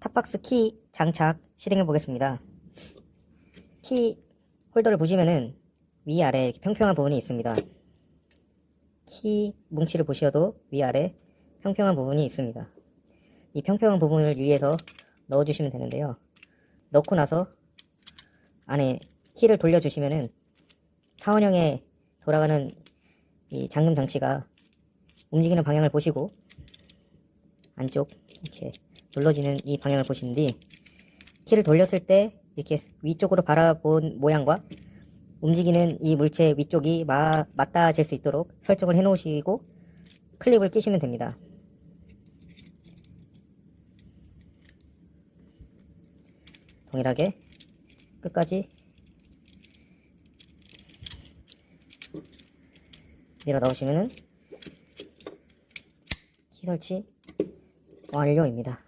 탑박스 키 장착 실행해 보겠습니다. 키 홀더를 보시면은 위아래 이렇게 평평한 부분이 있습니다. 키 뭉치를 보셔도 위아래 평평한 부분이 있습니다. 이 평평한 부분을 위에서 넣어주시면 되는데요. 넣고 나서 안에 키를 돌려주시면은 타원형에 돌아가는 이 잠금 장치가 움직이는 방향을 보시고 안쪽 이렇게 눌러지는 이 방향을 보신 뒤 키를 돌렸을 때 이렇게 위쪽으로 바라본 모양과 움직이는 이 물체 위쪽이 마, 맞닿아질 수 있도록 설정을 해 놓으시고 클립을 끼시면 됩니다. 동일하게 끝까지 밀어 넣으시면은 키 설치 완료입니다.